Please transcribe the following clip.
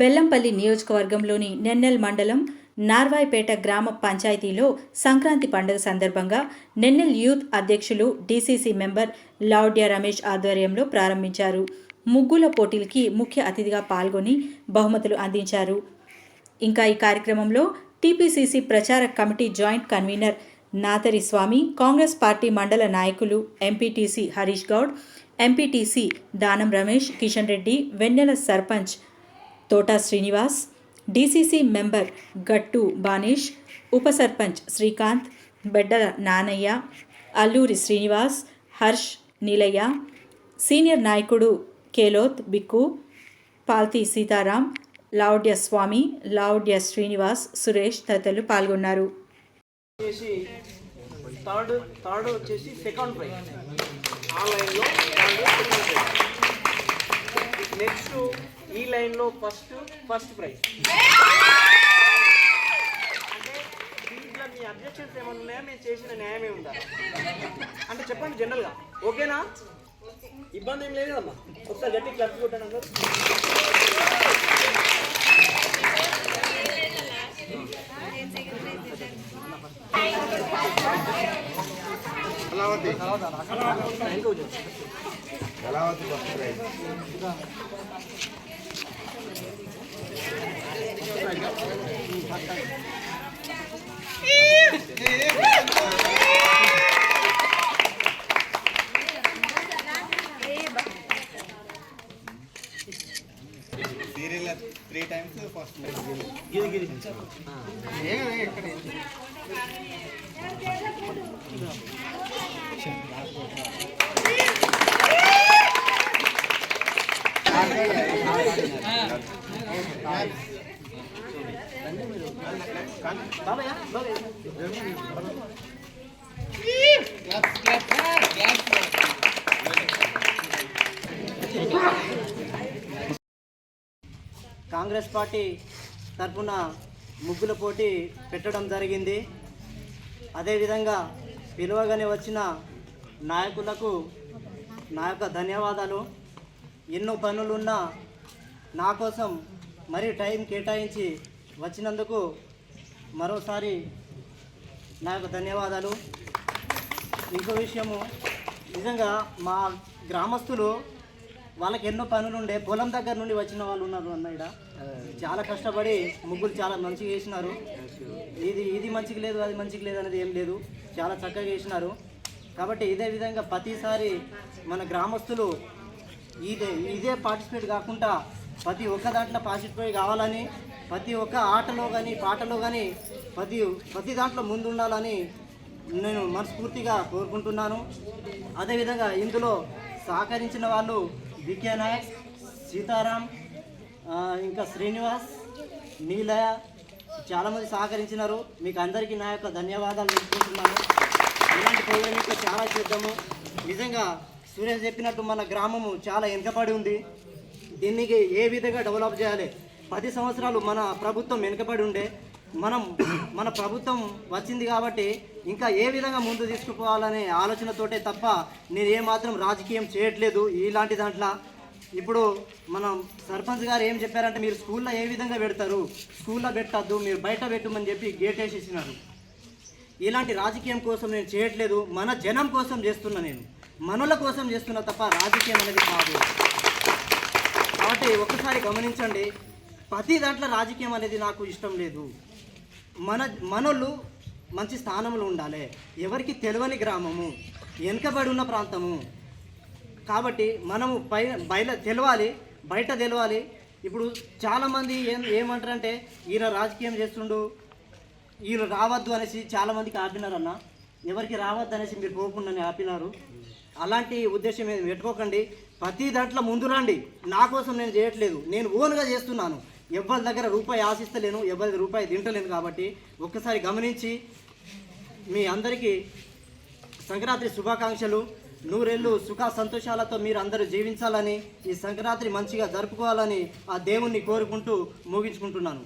బెల్లంపల్లి నియోజకవర్గంలోని నెన్నెల్ మండలం నార్వాయిపేట గ్రామ పంచాయతీలో సంక్రాంతి పండుగ సందర్భంగా నెన్నెల్ యూత్ అధ్యక్షులు డీసీసీ మెంబర్ లావుడ్యా రమేష్ ఆధ్వర్యంలో ప్రారంభించారు. ముగ్గుల పోటీలకి ముఖ్య అతిథిగా పాల్గొని బహుమతులు అందించారు. ఇంకా ఈ కార్యక్రమంలో టీపీసీసీ ప్రచార committee joint convener Natari Swamy Congress party మండల నాయకులు MPTC Harish Goud MPTC Danam Ramesh Kishan Reddy Vennela sarpanch Thota Srinivas DCC member Gattu Banesh ఉప సర్పంచ్ శ్రీకాంత్ బెడ్డల నానయ్య అల్లూరి శ్రీనివాస్ హర్ష్ నీలయ్య సీనియర్ నాయకుడు కేలోత్ బిక్కు పాల్తీ సీతారాం లావుడ్య స్వామి లావుడ్య శ్రీనివాస్ సురేష్ తదితరులు పాల్గొన్నారు. థర్డ్ థర్డ్ వచ్చేసి సెకండ్ ప్రైజ్. నెక్స్ట్ ఈ లైన్లో ఫస్ట్ ఫస్ట్ ప్రైజ్. అంటే దీంట్లో మీ అబ్జెక్షన్స్ ఏమైనా ఉన్నాయా? మేము చేసిన న్యాయమే ఉందా అంటే చెప్పండి జనరల్గా. ఓకేనా? ఇబ్బంది ఏం లేదు కదమ్మా. ఒకసారి గట్టి క్లబ్ కొట్టాను అందరూ. కళావతి. ఇంకా కొంచెం. Kalavati first prize. Three times first Giri Giri బాబాయ్ బాబాయ్ కాంగ్రెస్ పార్టీ తరఫున ముగ్గుల పోటీ పెట్టడం జరిగింది. అదేవిధంగా పిలువగానే వచ్చిన నాయకులకు నా యొక్క ధన్యవాదాలు. ఎన్నో పనులున్నా నా కోసం మరీ టైం కేటాయించి వచ్చినందుకు మరోసారి నాకు ధన్యవాదాలు. ఇంకో విషయము నిజంగా మా గ్రామస్తులు వాళ్ళకి ఎన్నో పనులు ఉండే పొలం దగ్గర నుండి వచ్చిన వాళ్ళు ఉన్నారు అన్న చాలా కష్టపడి ముగ్గులు చాలా మంచిగా వేసినారు. ఇది ఇది మంచిగా లేదు అది మంచిగా లేదు అనేది ఏం లేదు. చాలా చక్కగా వేసినారు. కాబట్టి ఇదే విధంగా ప్రతిసారి మన గ్రామస్తులు ఇదే ఇదే పార్టిసిపేట్ కాకుండా ప్రతి ఒక్క దాంట్లో పార్టిసిపేట్ కావాలని ప్రతి ఒక్క ఆటలో కానీ పాటలో కానీ ప్రతి ప్రతి దాంట్లో ముందు ఉండాలని నేను మనస్ఫూర్తిగా కోరుకుంటున్నాను. అదేవిధంగా ఇందులో సహకరించిన వాళ్ళు వికే నాయక్ సీతారాం ఇంకా శ్రీనివాస్ నీలయ చాలామంది సహకరించినారు. మీకు అందరికీ నా యొక్క ధన్యవాదాలు తెలుసుకుంటున్నాను ఇలాంటి ప్రోగ్రామ్ ఇంకా చాలా చేద్దాము. నిజంగా సురేష్ చెప్పినట్టు మన గ్రామము చాలా వెనుకబడి ఉంది. దీనికి ఏ విధంగా డెవలప్ చేయాలి? పది సంవత్సరాలు మన ప్రభుత్వం వెనుకబడి ఉండే మనం మన ప్రభుత్వం వచ్చింది కాబట్టి ఇంకా ఏ విధంగా ముందు తీసుకుపోవాలనే ఆలోచనతోటే తప్ప నేను ఏమాత్రం రాజకీయం చేయట్లేదు ఇలాంటి దాంట్లో. ఇప్పుడు మనం సర్పంచ్ గారు ఏం చెప్పారంటే మీరు స్కూల్లో ఏ విధంగా పెడతారు? స్కూల్లో పెట్టద్దు మీరు బయట పెట్టమని చెప్పి గేట్ వేసేసినారు. ఇలాంటి రాజకీయం కోసం నేను చేయట్లేదు మన జనం కోసం చేస్తున్నా నేను. మనుల కోసం చేస్తున్నా తప్ప రాజకీయం అనేది కాదు. కాబట్టి ఒక్కసారి గమనించండి. ప్రతి దాంట్లో రాజకీయం అనేది నాకు ఇష్టం లేదు. మన మనోళ్ళు మంచి స్థానంలో ఉండాలి. ఎవరికి తెలియని గ్రామము వెనుకబడి ఉన్న ప్రాంతము. కాబట్టి మనము పై బయట తెలవాలి బయట తెలవాలి. ఇప్పుడు చాలామంది ఏం ఏమంటారంటే ఈయన రాజకీయం చేస్తుండు ఈయన రావద్దు అనేసి చాలామందికి ఆపినారన్న. ఎవరికి రావద్దు అనేసి మీరు పోకుండా ఆపినారు. అలాంటి ఉద్దేశం ఏమి పెట్టుకోకండి. ప్రతి దాంట్లో ముందు రండి. నా కోసం నేను చేయట్లేదు. నేను ఓన్గా చేస్తున్నాను. ఎవరి దగ్గర రూపాయి ఆశిస్తలేను ఎవరి రూపాయి తింటలేను కాబట్టి ఒక్కసారి గమనించి మీ అందరికీ సంక్రాంతి శుభాకాంక్షలు. నూరేళ్ళు సుఖ సంతోషాలతో మీరు అందరూ జీవించాలని ఈ సంక్రాంతి మంచిగా జరుపుకోవాలని ఆ దేవుణ్ణి కోరుకుంటూ ముగించుకుంటున్నాను.